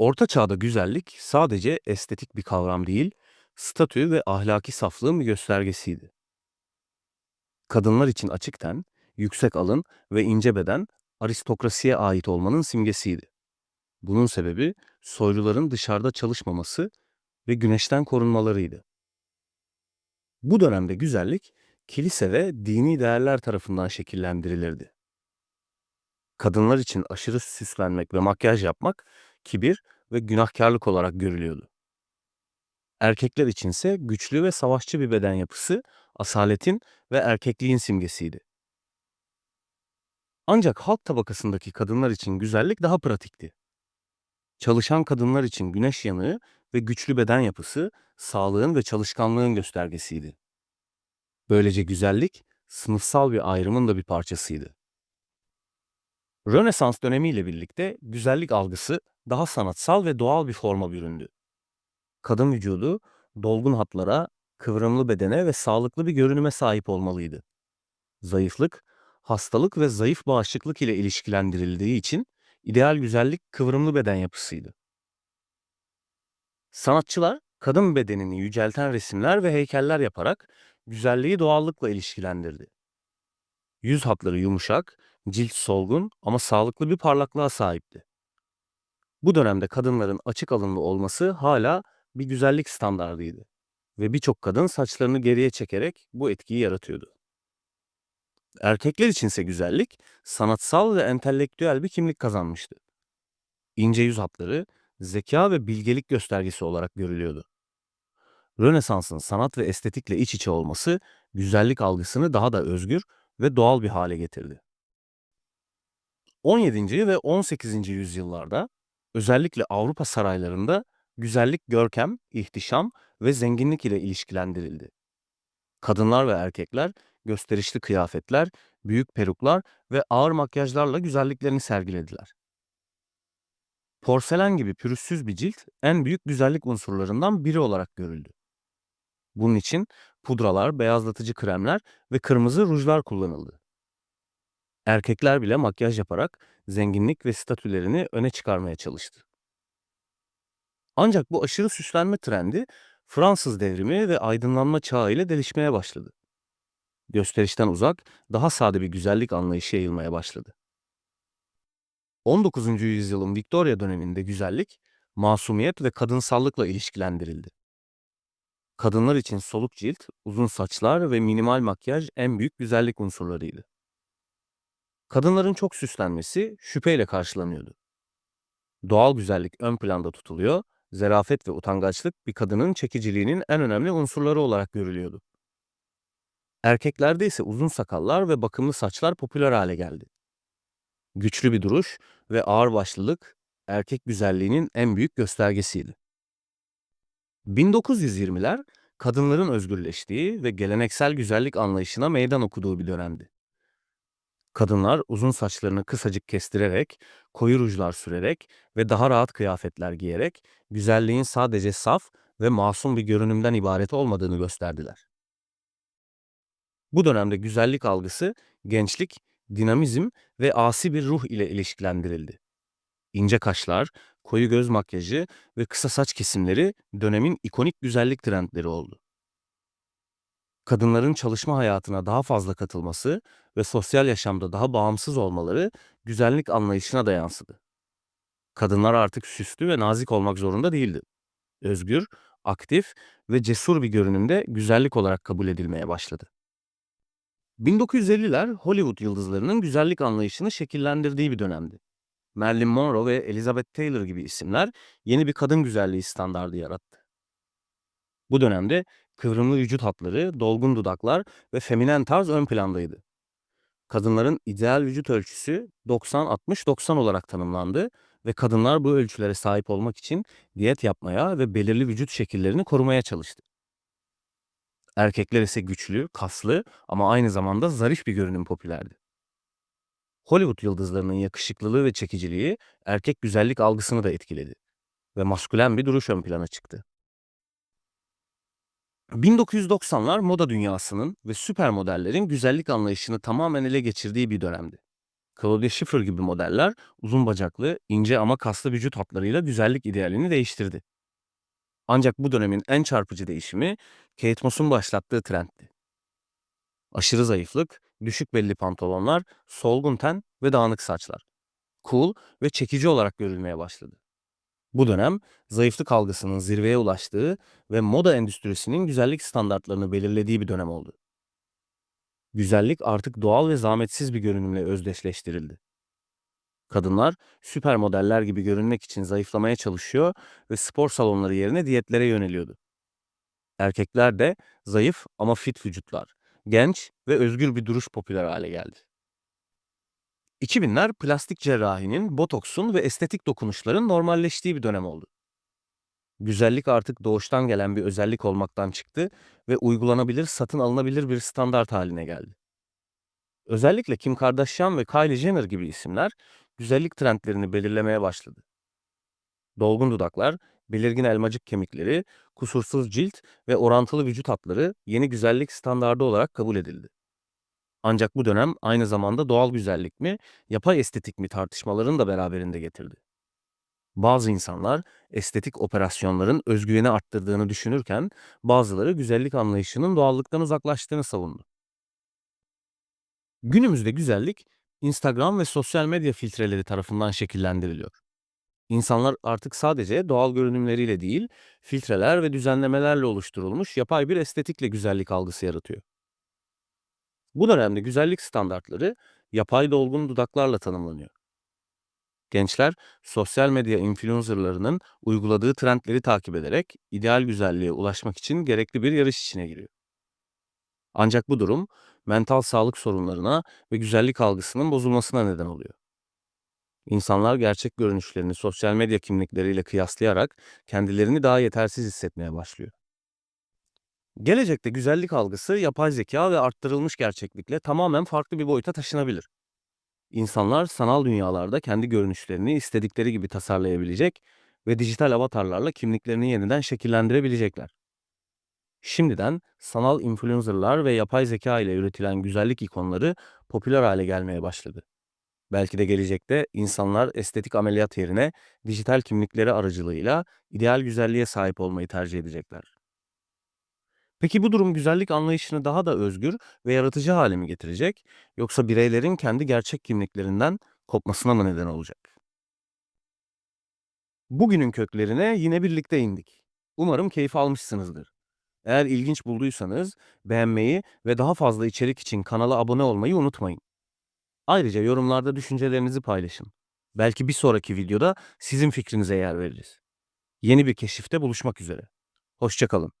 Orta Çağ'da güzellik sadece estetik bir kavram değil, statü ve ahlaki saflığın bir göstergesiydi. Kadınlar için açık ten, yüksek alın ve ince beden aristokrasiye ait olmanın simgesiydi. Bunun sebebi soyluların dışarıda çalışmaması ve güneşten korunmalarıydı. Bu dönemde güzellik kilise ve dini değerler tarafından şekillendirilirdi. Kadınlar için aşırı süslenmek ve makyaj yapmak kibir ve günahkarlık olarak görülüyordu. Erkekler içinse güçlü ve savaşçı bir beden yapısı asaletin ve erkekliğin simgesiydi. Ancak halk tabakasındaki kadınlar için güzellik daha pratikti. Çalışan kadınlar için güneş yanığı ve güçlü beden yapısı sağlığın ve çalışkanlığın göstergesiydi. Böylece güzellik sınıfsal bir ayrımın da bir parçasıydı. Rönesans dönemiyle birlikte güzellik algısı daha sanatsal ve doğal bir forma büründü. Kadın vücudu dolgun hatlara, kıvrımlı bedene ve sağlıklı bir görünüme sahip olmalıydı. Zayıflık, hastalık ve zayıf bağışıklık ile ilişkilendirildiği için ideal güzellik kıvrımlı beden yapısıydı. Sanatçılar kadın bedenini yücelten resimler ve heykeller yaparak güzelliği doğallıkla ilişkilendirdi. Yüz hatları yumuşak, cilt solgun ama sağlıklı bir parlaklığa sahipti. Bu dönemde kadınların açık alınlı olması hala bir güzellik standardıydı ve birçok kadın saçlarını geriye çekerek bu etkiyi yaratıyordu. Erkekler içinse güzellik sanatsal ve entelektüel bir kimlik kazanmıştı. İnce yüz hatları zeka ve bilgelik göstergesi olarak görülüyordu. Rönesans'ın sanat ve estetikle iç içe olması güzellik algısını daha da özgür ve doğal bir hale getirdi. 17. ve 18. yüzyıllarda özellikle Avrupa saraylarında güzellik görkem, ihtişam ve zenginlik ile ilişkilendirildi. Kadınlar ve erkekler gösterişli kıyafetler, büyük peruklar ve ağır makyajlarla güzelliklerini sergilediler. Porselen gibi pürüzsüz bir cilt en büyük güzellik unsurlarından biri olarak görüldü. Bunun için pudralar, beyazlatıcı kremler ve kırmızı rujlar kullanıldı. Erkekler bile makyaj yaparak zenginlik ve statülerini öne çıkarmaya çalıştı. Ancak bu aşırı süslenme trendi Fransız devrimi ve aydınlanma çağı ile gelişmeye başladı. Gösterişten uzak, daha sade bir güzellik anlayışı yayılmaya başladı. 19. yüzyılın Victoria döneminde güzellik, masumiyet ve kadınsallıkla ilişkilendirildi. Kadınlar için soluk cilt, uzun saçlar ve minimal makyaj en büyük güzellik unsurlarıydı. Kadınların çok süslenmesi şüpheyle karşılanıyordu. Doğal güzellik ön planda tutuluyor, zarafet ve utangaçlık bir kadının çekiciliğinin en önemli unsurları olarak görülüyordu. Erkeklerde ise uzun sakallar ve bakımlı saçlar popüler hale geldi. Güçlü bir duruş ve ağırbaşlılık erkek güzelliğinin en büyük göstergesiydi. 1920'ler kadınların özgürleştiği ve geleneksel güzellik anlayışına meydan okuduğu bir dönemdi. Kadınlar uzun saçlarını kısacık kestirerek, koyu rujlar sürerek ve daha rahat kıyafetler giyerek güzelliğin sadece saf ve masum bir görünümden ibaret olmadığını gösterdiler. Bu dönemde güzellik algısı gençlik, dinamizm ve asi bir ruh ile ilişkilendirildi. İnce kaşlar, koyu göz makyajı ve kısa saç kesimleri dönemin ikonik güzellik trendleri oldu. Kadınların çalışma hayatına daha fazla katılması ve sosyal yaşamda daha bağımsız olmaları güzellik anlayışına da yansıdı. Kadınlar artık süslü ve nazik olmak zorunda değildi. Özgür, aktif ve cesur bir görünümde güzellik olarak kabul edilmeye başladı. 1950'ler Hollywood yıldızlarının güzellik anlayışını şekillendirdiği bir dönemdi. Marilyn Monroe ve Elizabeth Taylor gibi isimler yeni bir kadın güzelliği standardı yarattı. Bu dönemde kıvrımlı vücut hatları, dolgun dudaklar ve feminen tarz ön plandaydı. Kadınların ideal vücut ölçüsü 90-60-90 olarak tanımlandı ve kadınlar bu ölçülere sahip olmak için diyet yapmaya ve belirli vücut şekillerini korumaya çalıştı. Erkekler ise güçlü, kaslı ama aynı zamanda zarif bir görünüm popülerdi. Hollywood yıldızlarının yakışıklılığı ve çekiciliği erkek güzellik algısını da etkiledi ve maskülen bir duruş ön plana çıktı. 1990'lar moda dünyasının ve süper modellerin güzellik anlayışını tamamen ele geçirdiği bir dönemdi. Claudia Schiffer gibi modeller uzun bacaklı, ince ama kaslı vücut hatlarıyla güzellik idealini değiştirdi. Ancak bu dönemin en çarpıcı değişimi Kate Moss'un başlattığı trendti. Aşırı zayıflık, düşük belli pantolonlar, solgun ten ve dağınık saçlar. Cool ve çekici olarak görülmeye başladı. Bu dönem zayıflık algısının zirveye ulaştığı ve moda endüstrisinin güzellik standartlarını belirlediği bir dönem oldu. Güzellik artık doğal ve zahmetsiz bir görünümle özdeşleştirildi. Kadınlar süper modeller gibi görünmek için zayıflamaya çalışıyor ve spor salonları yerine diyetlere yöneliyordu. Erkekler de zayıf ama fit vücutlar, genç ve özgür bir duruş popüler hale geldi. 2000'ler plastik cerrahinin, botoksun ve estetik dokunuşların normalleştiği bir dönem oldu. Güzellik artık doğuştan gelen bir özellik olmaktan çıktı ve uygulanabilir, satın alınabilir bir standart haline geldi. Özellikle Kim Kardashian ve Kylie Jenner gibi isimler güzellik trendlerini belirlemeye başladı. Dolgun dudaklar, belirgin elmacık kemikleri, kusursuz cilt ve orantılı vücut hatları yeni güzellik standardı olarak kabul edildi. Ancak bu dönem aynı zamanda doğal güzellik mi, yapay estetik mi tartışmalarını da beraberinde getirdi. Bazı insanlar estetik operasyonların özgüveni arttırdığını düşünürken bazıları güzellik anlayışının doğallıktan uzaklaştığını savundu. Günümüzde güzellik Instagram ve sosyal medya filtreleri tarafından şekillendiriliyor. İnsanlar artık sadece doğal görünümleriyle değil, filtreler ve düzenlemelerle oluşturulmuş yapay bir estetikle güzellik algısı yaratıyor. Bu dönemde güzellik standartları yapay dolgun dudaklarla tanımlanıyor. Gençler sosyal medya influencerlarının uyguladığı trendleri takip ederek ideal güzelliğe ulaşmak için gerekli bir yarış içine giriyor. Ancak bu durum mental sağlık sorunlarına ve güzellik algısının bozulmasına neden oluyor. İnsanlar gerçek görünüşlerini sosyal medya kimlikleriyle kıyaslayarak kendilerini daha yetersiz hissetmeye başlıyor. Gelecekte güzellik algısı yapay zeka ve arttırılmış gerçeklikle tamamen farklı bir boyuta taşınabilir. İnsanlar sanal dünyalarda kendi görünüşlerini istedikleri gibi tasarlayabilecek ve dijital avatarlarla kimliklerini yeniden şekillendirebilecekler. Şimdiden sanal influencerlar ve yapay zeka ile üretilen güzellik ikonları popüler hale gelmeye başladı. Belki de gelecekte insanlar estetik ameliyat yerine dijital kimlikleri aracılığıyla ideal güzelliğe sahip olmayı tercih edecekler. Peki bu durum güzellik anlayışını daha da özgür ve yaratıcı hale mi getirecek yoksa bireylerin kendi gerçek kimliklerinden kopmasına mı neden olacak? Bugünün köklerine yine birlikte indik. Umarım keyif almışsınızdır. Eğer ilginç bulduysanız beğenmeyi ve daha fazla içerik için kanala abone olmayı unutmayın. Ayrıca yorumlarda düşüncelerinizi paylaşın. Belki bir sonraki videoda sizin fikrinize yer veririz. Yeni bir keşifte buluşmak üzere. Hoşçakalın.